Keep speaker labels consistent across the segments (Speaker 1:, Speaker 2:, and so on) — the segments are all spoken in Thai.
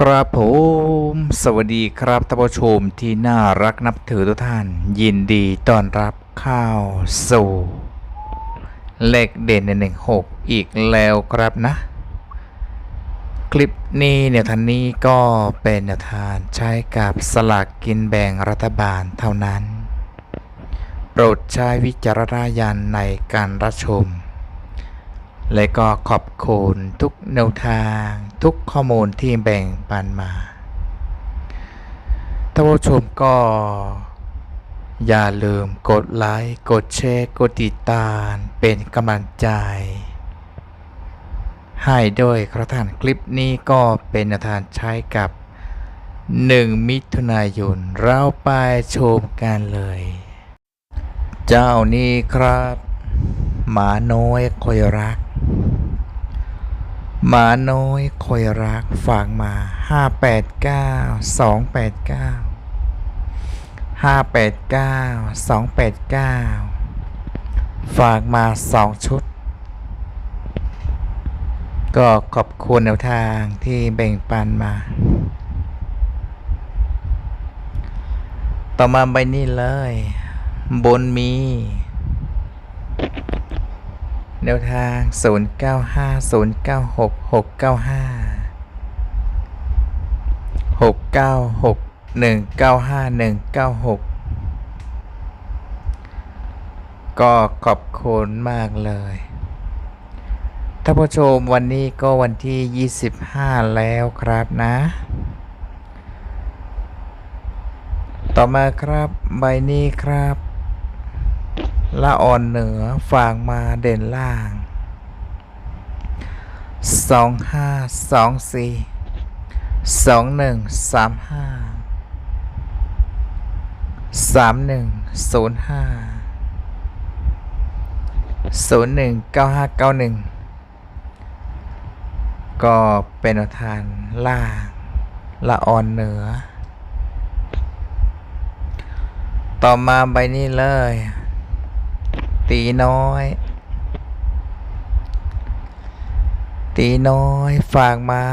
Speaker 1: ครับผมสวัสดีครับท่านผู้ชมที่น่ารักนับถือทุกท่าน ยินดีต้อนรับเข้าสู่ เลขเด่นในหนึ่งหกอีกแล้วครับนะ คลิปนี้เนี่ยท่านนี้ก็เป็นแนวทางใช้กับสลากกินแบ่งรัฐบาลเท่านั้น โปรดใช้วิจารณญาณในการรับชม และก็ขอบคุณทุกแนวทางทุกข้อมูลที่แบ่งปันมาท่านผู้ชมก็ อย่าลืมกดไลค์ กดแชร์ กดติดตามเป็นกำลังใจ ให้ด้วยครับท่านคลิปนี้ก็เป็นทางใช้กับ 1 มิถุนายน เราไปชมกันเลย เจ้านี้ครับ หมาน้อยคอยรัก หมาน้อยคอยรักฝากมา 589 289 589 289 ฝากมา 2 ชุด ก็ขอบคุณแนวทางที่แบ่งปันมา ต่อมาใบนี้เลย บนมี แนวทาง 09509695196196 ก็ขอบคุณมากเลยท่านผู้ชมวันนี้ก็วันที่ 25 แล้วครับนะ ต่อมาครับใบนี้ครับ ละอ่อนเหนือฝากมาเด่นล่าง สองห้าสองสี่สองหนึ่งสามห้าสามหนึ่งศูนย์ห้าศูนย์หนึ่งเก้าห้าเก้าหนึ่งก็เป็นแนวทางล่างละอ่อนเหนือ ต่อมาใบนี้เลย ตีน้อย ตีน้อยฝากมา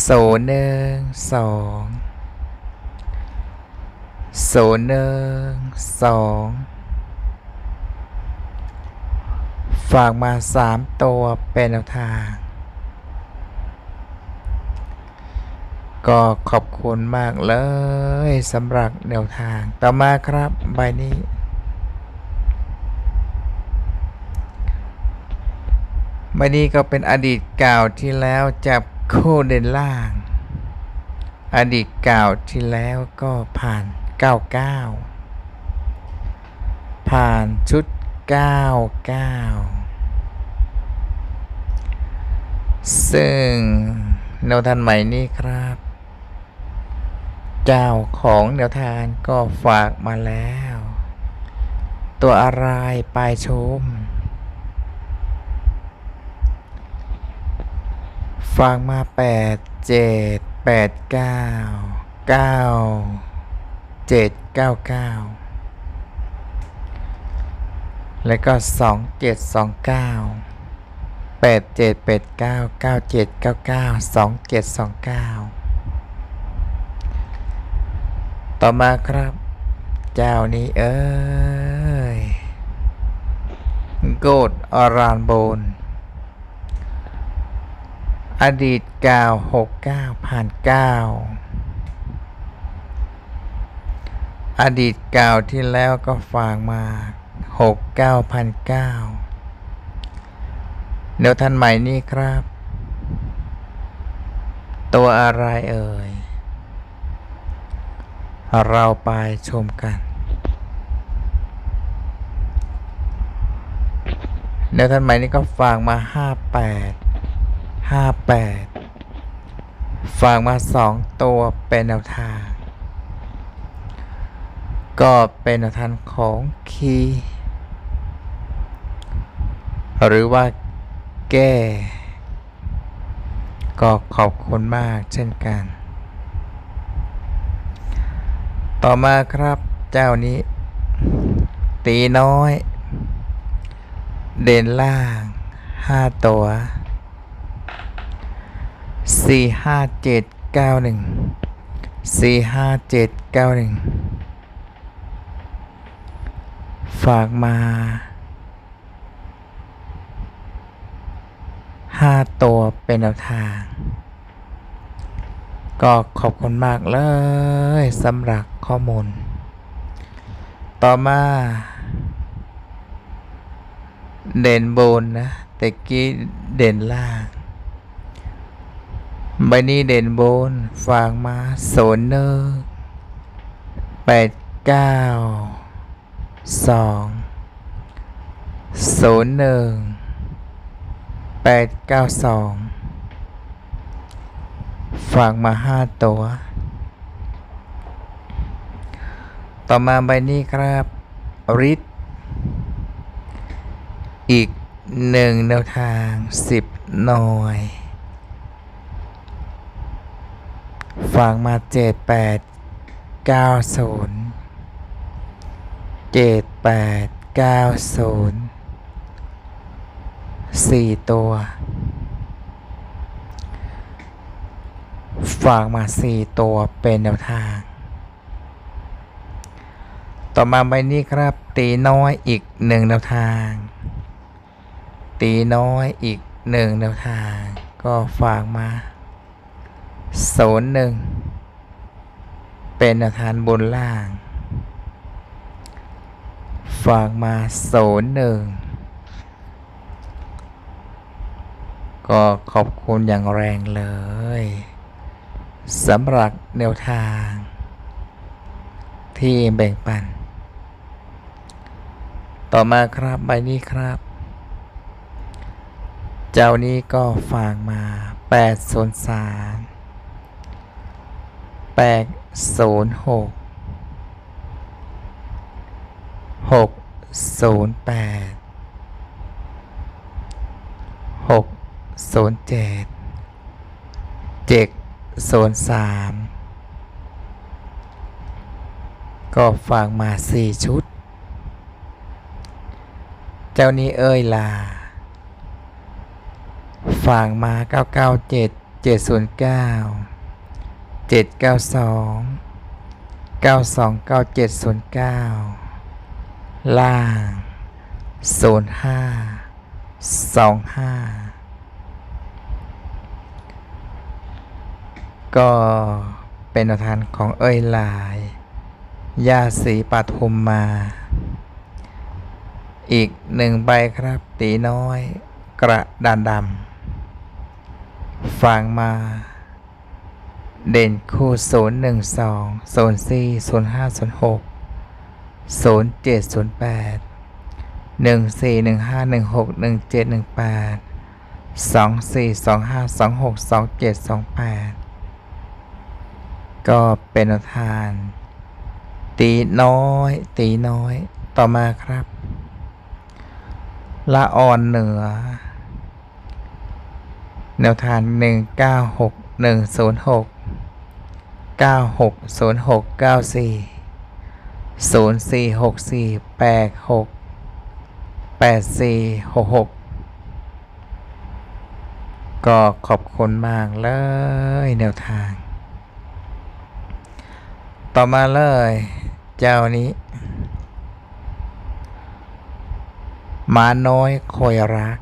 Speaker 1: โซนหนึ่งสองโซนหนึ่งสองฝากมาสามตัวเป็นแนวทาง ก็ขอบคุณมากเลยสำหรับแนวทางต่อมาครับใบนี้ ใบนี้ก็เป็นอดีตเก่าที่แล้วจับคู่เด่นล่าง อดีตเก่าที่แล้วก็ผ่าน 99 ผ่านชุด 99 ซึ่งแนวทางใหม่นี้ครับ เจ้าของแนวทางก็ฝากมาแล้ว ตัวอะไรไปชม ฟังมาแปดเจ็ดแปดเก้าเก้าเจ็ดเก้าเก้าแล้วก็สองเจ็ดสองเก้าแปดเจ็ดแปดเก้าเก้าเจ็ดเก้าเก้าสองเจ็ดสองเก้าต่อมาครับ เจ้านี้เอ้ยโกดอรานโบน อดีตเก้าหกเก้าผ่านเก้าอดีตเก่าที่แล้วก็ฝากมาหกเก้าพันเก้าเดี๋ยวท่านใหม่นี่ครับ ตัวอะไรเอ่ย เราไปชมกันเดี๋ยวท่านใหม่นี่ก็ฝากมาห้าแปด ห้าแปดฝากมาสองตัวเป็นแนวทาง ก็เป็นแนวทางของคีย์หรือว่าแก้ ก็ขอบคุณมากเช่นกัน ต่อมาครับเจ้านี้ ตีน้อย เด่นล่างห้าตัว สี่ห้าเจ็ดเก้าหนึ่งสี่ห้าเจ็ดเก้าหนึ่งฝากมาห้าตัวเป็นแนวทาง ก็ขอบคุณมากเลยสำหรับข้อมูล ต่อมาเด่นบนนะแต่กี้เด่นล่าง บนี้เด่นบนฝากมาโซนเนอร์แปดเก้าสองศูนย์หนึ่งแปดเก้าสองฝากมาห้าตัว ต่อมาใบนี้ครับริดอีกหนึ่งแนวทางสิบหน่วย ฝากมาเจ็ดแปดเก้าศูนย์เจ็ดแปดเก้าศูนย์สี่ตัวฝากมาสี่ตัวเป็นแนวทาง ต่อมาใบนี้ครับตีน้อยอีกหนึ่งแนวทาง ตีน้อยอีกหนึ่งแนวทาง ก็ฝากมา ศูนย์หนึ่งเป็นแนวทางบนล่าง ฝากมาศูนย์หนึ่งก็ขอบคุณอย่างแรงเลยสำหรับแนวทาง ที่แบ่งปัน ต่อมาครับใบนี้ครับ เจ้านี้ก็ฝากมา8 0 3 8 0 6 6 0 8 6 0 7 7 0 3ก็ฝากมา4ชุด เจ้านี้เอ้ยลาฝากมา997 709 792 929709ล่าง05 25ก็เป็นแนวทา งของเอ้ยลายยาสีปทุมมา อีกหนึ่งใบครับ ตีน้อย กระดานดำฟังมาเด่นคู่ศูนย์หนึ่งสองศูนย์สี่ศูนย์ห้าศูนย์หกศูนย์เจ็ดศูนย์แปดหนึ่งสี่หนึ่งห้า หนึ่งหกหนึ่งเจ็ดหนึ่งแปดสองสี่สองห้าสองหกสองเจ็ดสองแปดก็เป็นแนวทาน ตีน้อย ตีน้อย ต่อมาครับ ละอ่อนเหนือ แนวทางหนึ่ งเก้าหกหนึ่งศูนย์หกเก้าสี่ศูนย์สี่หกสี่แปดหกแปดสี่หกหกก็ขอบคุณมากเลยแนวทาง ต่อมาเลย เจ้านี้มาน้อยคอยรัก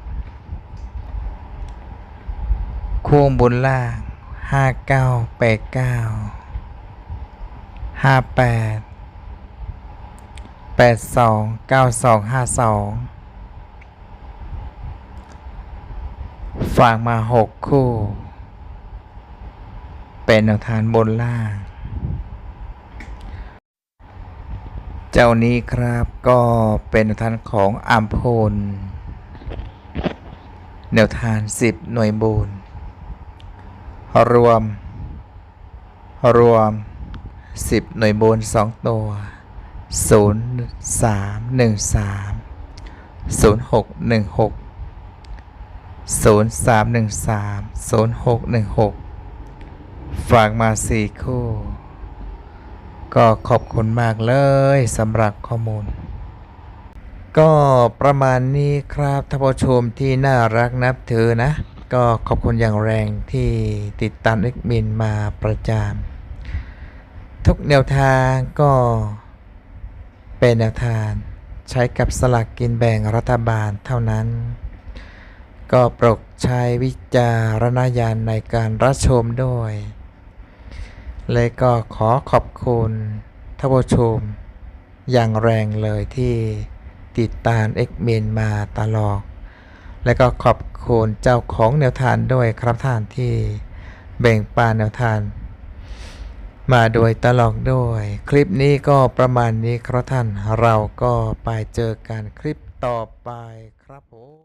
Speaker 1: ควงบุญล่างห้าเก้าแปดเก้า ห้าแปดแปดสองเก้าสองห้าสองฝากมาหกคู่ เป็นแนวทางบนล่าง เจ้านี้ครับก็เป็นแนวทางของอัมพลแนวทางสิบหน่วยบุญรวม รวม สิบหน่วยบุญสองตัวศูนย์สามหนึ่งสามศูนย์หกหนึ่งหกศูนย์สามหนึ่งสามศูนย์หกหนึ่งหกฝากมาสี่คู่ ก็ขอบคุณมากเลยสำหรับข้อมูล ก็ประมาณนี้ครับท่านผู้ชมที่น่ารักนับถือนะ ก็ขอบคุณอย่างแรงที่ติดตามเอ็กมินมาประจา ทุกแนวทางก็เป็นแนวทางใช้กับสลากกินแบ่งรัฐบาลเท่านั้น ก็โปรดใช้วิจารณญาณในการรับชมด้วย เลยก็ขอขอบคุณท่านผู้ชม อย่างแรงเลยที่ติดตามเอ็กเมนมาตลอด และก็ขอบคุณเจ้าของแนวทางด้วยครับท่านที่แบ่งปันแนวทาง มาโดยตลอดด้วย คลิปนี้ก็ประมาณนี้ครับท่านเราก็ไปเจอกันคลิปต่อไปครับผม